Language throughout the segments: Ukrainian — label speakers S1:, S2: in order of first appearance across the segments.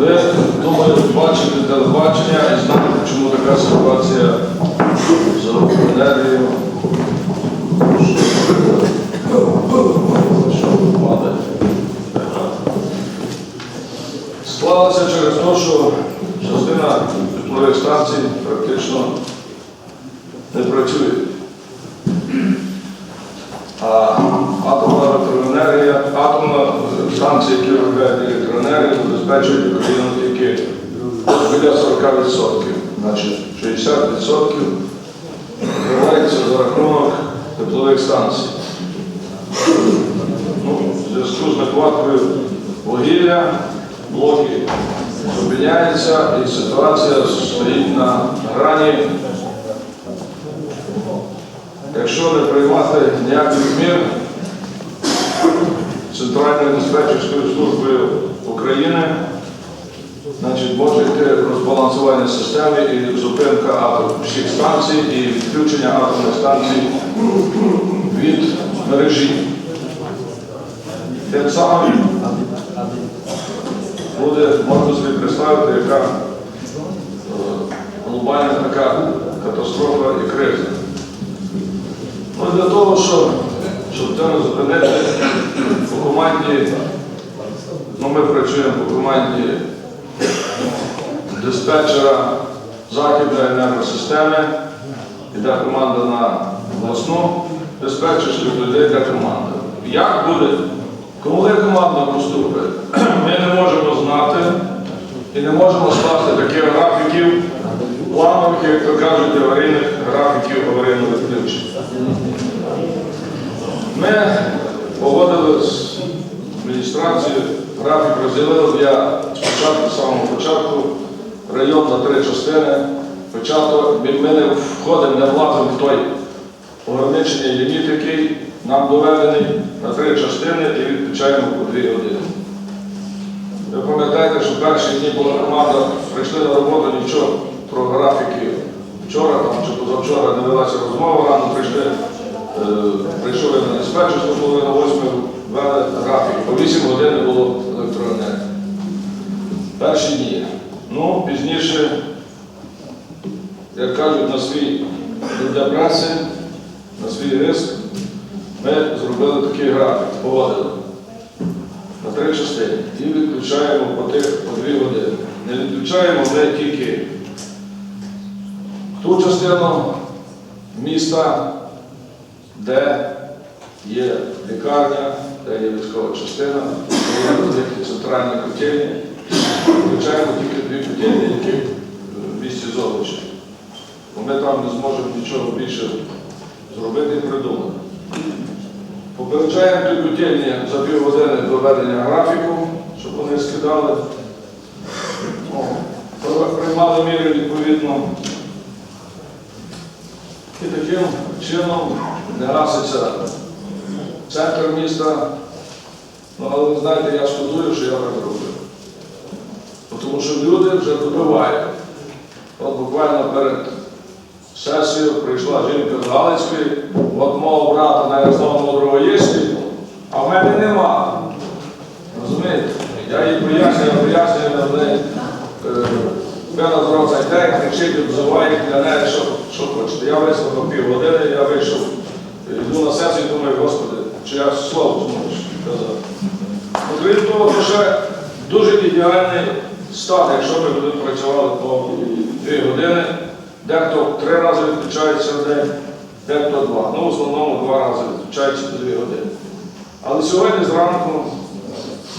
S1: Ви, думаю, бачите телебачення і знаєте, чому така ситуація з електроенергією. Що падає. Склалося через те, що частина теплових станцій практично не працює. А атомна електроенергія, атомна станція, які виробляють електроенергію, забезпечують Україну тільки біля 40%. Значить, 60% відкривається за рахунок теплових станцій. Ну, в зв'язку з нехваткою вугілля, блоки зупиняються і ситуація стоїть на грані Якщо не приймати ніяких мір Центральною диспетчерською службою України, значить може йти розбалансування системи і зупинка атом всіх станцій і відключення атомних станцій від мережі. Тим самим буде, можна собі представити, яка е, глобальна така катастрофа і криза. Ну, для того, щоб, щоб це зупинити, команді, ну, ми працюємо по команді диспетчера західної енергосистеми, іде команда на обласну диспетчерську, туди йде команда. Як буде, коли команда поступить, ми не можемо знати і не можемо скласти таких графіків, планових, як то кажуть, аварійних графіків аварійного відключення. Ми погодили з адміністрацією, графік розділили я спочатку, з самого початку, район на три частини. Початок, ми не входимо, не влазимо в той ограничений ліміт, який нам доведений на три частини і відключаємо по дві години. Ви пам'ятаєте, що перші дні була команда, прийшли на роботу, нічого про графіки. Вчора там, чи позавчора не велася розмова, рано прийшли, е, прийшов я на диспетчерську, 8 вели графік. По 8 годин було електроенергії. Перші дні. Ну, пізніше, як кажуть, на свій для на свій риск, ми зробили такий графік, погодили на три частини і відключаємо по тих по дві години. Не відключаємо ми тільки ту частину міста, де є лікарня, де є військова частина, великі центральні котельні. Включаємо тільки дві котельні, які в місті Золочі. Бо ми там не зможемо нічого більше зробити і придумати. Попереджаємо ті котельні за півгодини до ведення графіку, щоб вони скидали, приймали міри відповідно. І таким чином не гаситься центр міста. Ну, але ви знаєте, я шкодую, що я так зробив. Тому що люди вже добивають. От буквально перед сесією прийшла жінка з Галицької, от мого брата на Ярослава Мудрого є а в мене нема. Розумієте? Я їй пояснюю, пояснюю на неї. Пена з рота йде, кричить, обзиває для неї, що, що хочете. Я вислухав півгодини, я вийшов, йду на сесію, думаю, Господи, чи я слово зможу казати. Окрім того, то ще дуже ідеальний стан, якщо ми будемо працювали по дві години. Дехто три рази відключається в день, дехто два. Ну, в основному два рази відключається по дві години. Але сьогодні зранку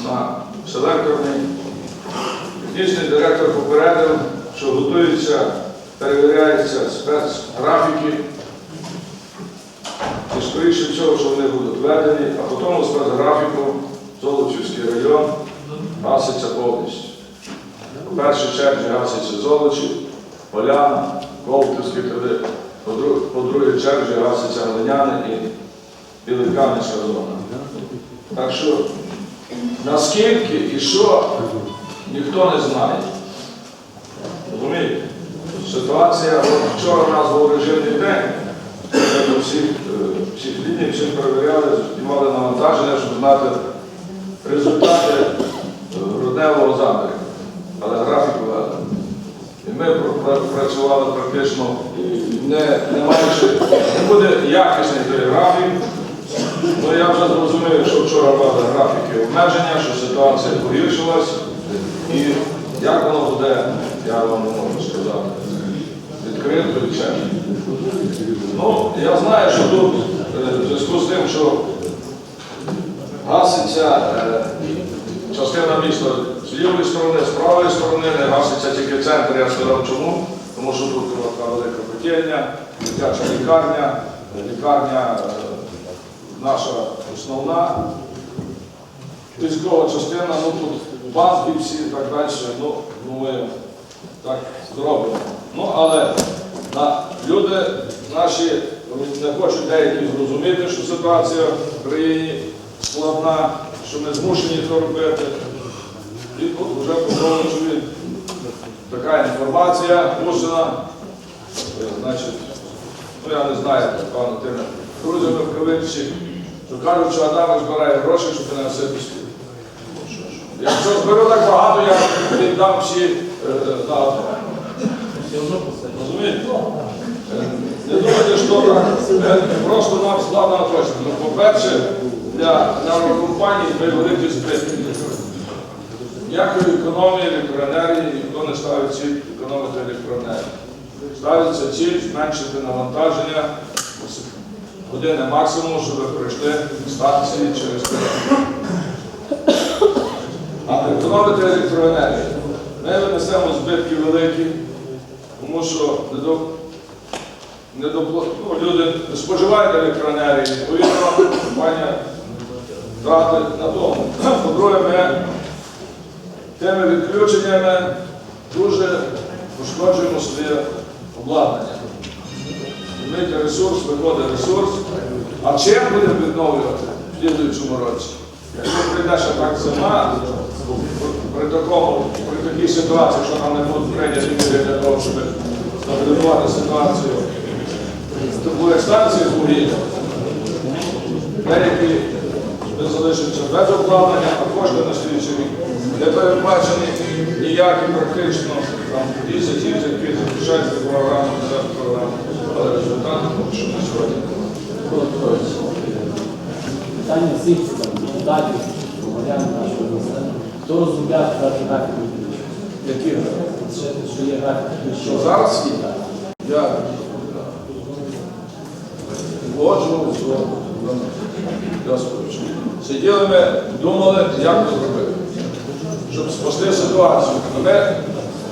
S1: на селекторний технічний директор попередив, що готуються, перевіряються спецграфіки. Скоріше всього, що вони будуть введені, а потім у спецграфіку Золочівський район гаситься повністю. У першій черзі гаситься Золочів, Поляна, Ковтівський туди, по, друг, по другій черзі гаситься Глиняни і Біликам'янська зона. Так що наскільки і що, ніхто не знає. Розумієте? Ситуація, вчора у нас був режимний день, ми ліній, всіх перевіряли, знімали навантаження, щоб знати результати е, грудневого заміру. пра- працювали практично не, не маючи, не буде якісний той графік. Ну я вже зрозумів, що вчора мали графіки обмеження, що ситуація погіршилась. І як воно буде, я вам не можу сказати. Відкрито і чесно. Ну, я знаю, що тут зв'язку з тим, що гаситься е, частина міста з лівої сторони, з правої сторони, не гаситься тільки центр, я сказав чому, тому що тут така велика котельня, дитяча лікарня, лікарня е, наша основна. Військова частина, ну тут банки всі і так далі, ну, ну ми так зробимо. Ну, але на, люди наші не хочуть деякі зрозуміти, що ситуація в країні складна, що ми змушені це робити. І тут вже Петровичові така інформація мусина. Е, Значить, ну я не знаю, певно, тими друзями в кавичці, що кажуть, що Адамик збирає гроші, щоб не все після. Якщо зберу так багато, я віддам всі е, на АТО. Розумієте? Е, Не думайте, що так, е, просто нам складно точно. Ну, по-перше, для, компанії ми великі збитки. Ніякої економії електроенергії ніхто не ставить ціль економити електроенергію. Ставиться ціль зменшити навантаження години максимум, щоб пройшли станції через тиждень. А економити електроенергію. Ми винесемо збитки великі, тому що не до, не ну, люди споживають електроенергію, відповідно, компанія втратить на тому. По-друге, ми тими відключеннями дуже пошкоджуємо своє обладнання. Мити ресурс, виходить ресурс. А чим будемо відновлювати в слідуючому році? Якщо прийде ще так зима, при, такому, при такій ситуації, що нам не будуть прийняті міри для того, щоб стабілізувати ситуацію з теплових станцій з вугілля, деякі не залишаться без обладнання, а кошти на слідчий рік не передбачені ніякі практично там 10 тисяч, які захищаються програми, за програму, але результати поки що на сьогодні.
S2: Питання всіх депутатів, громадян нашого міста. Хто розробляє графік відключення?
S1: Які
S2: Ще що є графік відключення?
S1: Що зараз? Я погоджував з Господичем. Сиділи ми, думали, як це зробити, щоб спасти ситуацію. А ми,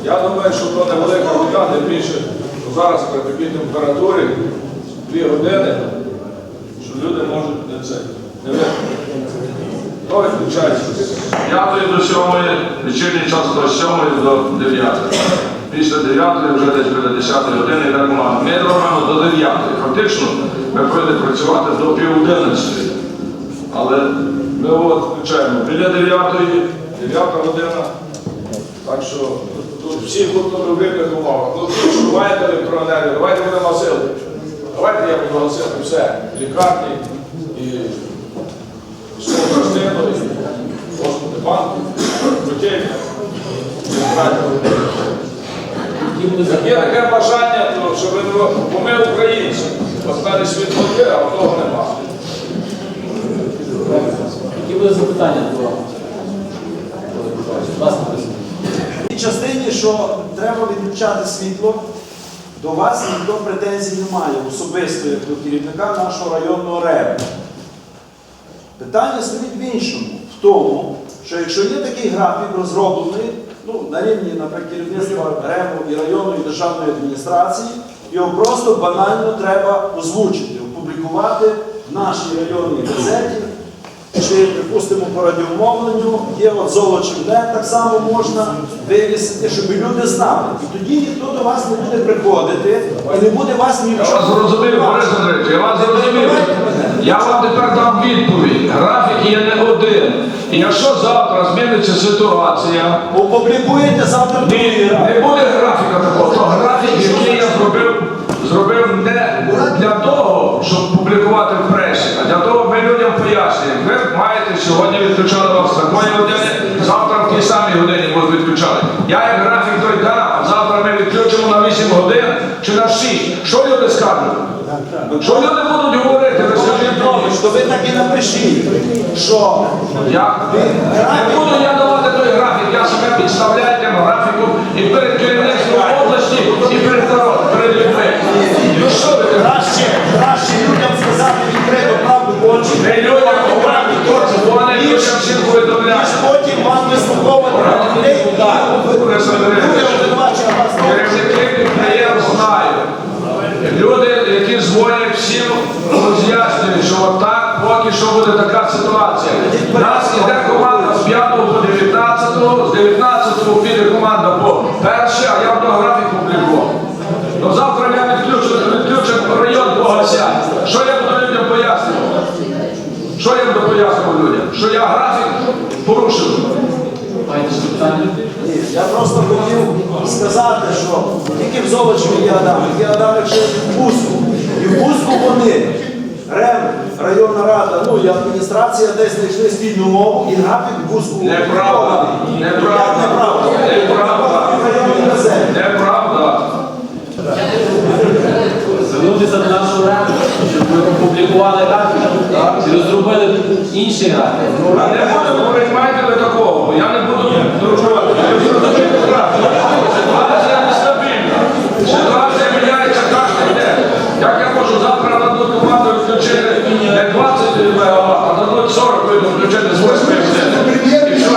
S1: я думаю, що то невелика вода, тим більше, що зараз при такій температурі дві години, що люди можуть не це не. То відключається. 5 до 7, вечірній час до 7 до 9. Після 9 вже десь біля 10 години йде команда. Ми робимо до 9. Фактично ми повинні працювати до пів 11. Але ми от включаємо біля 9, 9 година. Так що тут всі на вибірних умовах. Ну, маєте електроенергію, давайте будемо гасити. Давайте я буду гасити все. Лікарні і частину, і банку, котельня.
S2: Буде
S1: Є
S2: запитання?
S1: таке бажання, то, щоб ви не бо ми українці. Мене світло є, а в того нема.
S2: Які буде запитання до Будь ласка, присутні.
S3: В тій частині, що треба відключати світло, до вас ніхто претензій не має, особисто як до керівника нашого районного РЕБ. Питання стоїть в іншому, в тому, що якщо є такий графік розроблений, ну, на рівні, наприклад, керівництва РЕБу і районної державної адміністрації, його просто банально треба озвучити, опублікувати в нашій районній газеті, чи, припустимо, по радіомовленню, є от золочим так само можна вивісити, щоб люди знали. І тоді ніхто до вас не буде приходити і не буде вас
S4: Я
S3: нічого.
S4: вас зрозумів, Борис Андрійович, я вас зрозумів. Я вам тепер дам відповідь. Графік є не один. І якщо завтра зміниться ситуація,
S3: опублікуєте завтра
S4: Ні, не буде графіка такого. То графік, який я зробив, зробив не для того, щоб публікувати в пресі, а для того, ми людям пояснюємо. Ви маєте сьогодні відключати вас в такої години, завтра в тій самій годині вас відключати. Я як графік той дам, а завтра ми відключимо на
S1: 8 годин чи на 6. Що
S3: люди скажуть? Що люди і напишіть, що
S1: Я? не буду я давати той графік, я себе підставляю тим графіком і перед керівництвом області, і перед народом, перед людьми. Ну що ви?
S3: краще, краще людям сказати відкрито правду в очі.
S1: Не людям говорити точно, бо вони людям всім
S3: Ніж
S1: повідомляють.
S3: потім вам вислуховувати людей,
S1: Борис Андрійович,
S3: люди обвинувачують вас. в тому, що
S1: Керівники підприємств знають. Люди, які дзвонять всім, роз'яснюють, що отак поки що буде така ситуація. У нас іде команда з 5 по 19, з 19 піде команда по перше, а я в графік публікував. То завтра я відключу, відключу район погасять. Що я буду людям пояснювати? Що я буду пояснювати людям? Що я графік порушив?
S3: Я просто хотів сказати, що тільки в Золочеві є Адамик, є Адамик ще в Бузьку. І в Бузьку вони, районна рада, ну і адміністрація десь знайшли спільну мову і графік в Бузьку.
S1: Неправда. Неправда.
S3: Неправда?
S1: Неправда. Неправда.
S2: Звернутися до нашого ради, щоб ми опублікували графік і розробили інший графік.
S1: А не буду приймати ви такого, бо я не буду дружувати. Ви зрозумієте правду. Ситуація нестабільна. Ситуація міняється кожен день. Як я можу завтра на одну команду включити не 20 МВт, а дадуть 40 вийду включити з 8 І що?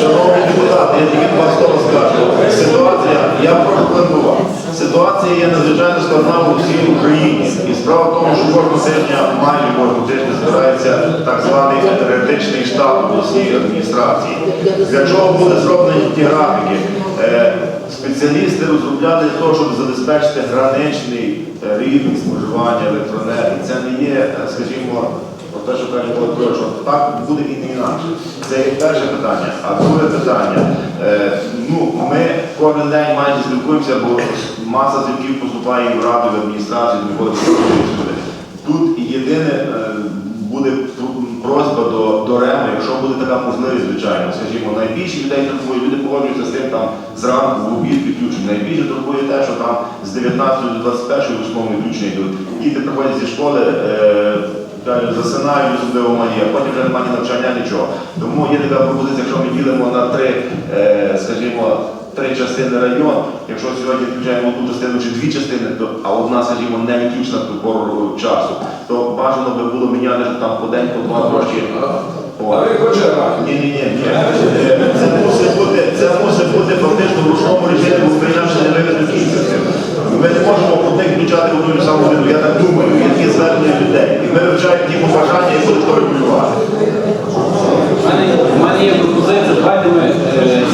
S5: Шановні депутати, я тільки два слова скажу. Ситуація, я прокоментував. Ситуація є надзвичайно складна у всій Україні. І справа в тому, що кожного тижня, майже кожного тижня збирається так званий енергетичний штаб обласній адміністрації. Для чого були зроблені ті графіки? Е, Спеціалісти розробляли для того, щоб забезпечити граничний е, рівень споживання електроенергії. Це не є, е, скажімо, про те, що каже Володимир, що так буде і не інакше. Це є перше питання. А друге питання. Ну, ми кожен день майже спілкуємося, бо маса дзвінків поступає в раду, в адміністрацію, виходить сюди. Тут єдине е, буде просьба до, до РЕМу, якщо буде така можливість, звичайно, скажімо, найбільше людей турбує, люди погоджуються з тим там зранку в обід підключені. Найбільше турбує те, що там з 19 до 21 условно включення йдуть. Діти приходять зі школи. Е, засинають особливо малі, а потім вже немає навчання, нічого. Тому є така пропозиція, якщо ми ділимо на три, е, скажімо, три частини район, якщо сьогодні включаємо одну частину чи дві частини, то, а одна, скажімо, не відключена до пору часу, то бажано би було міняти що там по день, по два гроші. Ні, ні, ні, ні. Це мусить бути, це мусить бути фактично в ручному режимі, бо інакше не вивезли кінця. Ми не можемо одних включати в одну і саму годину. Я так думаю, такі звернення людей. І ми вивчаємо ті побажання і будемо то регулювати.
S2: У мене, у мене є пропозиція, давайте ми е,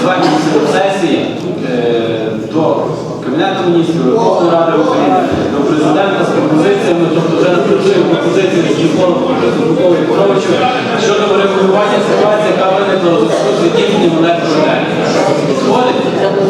S2: звернемося до сесії е, до Кабінету міністрів, Верховної Ради України, до президента з пропозиціями, тобто вже пропозиції, які входять Петрові щодо врегулювання ситуації, яка виникла у зв'язку з відділенням електроенергії. Згодить?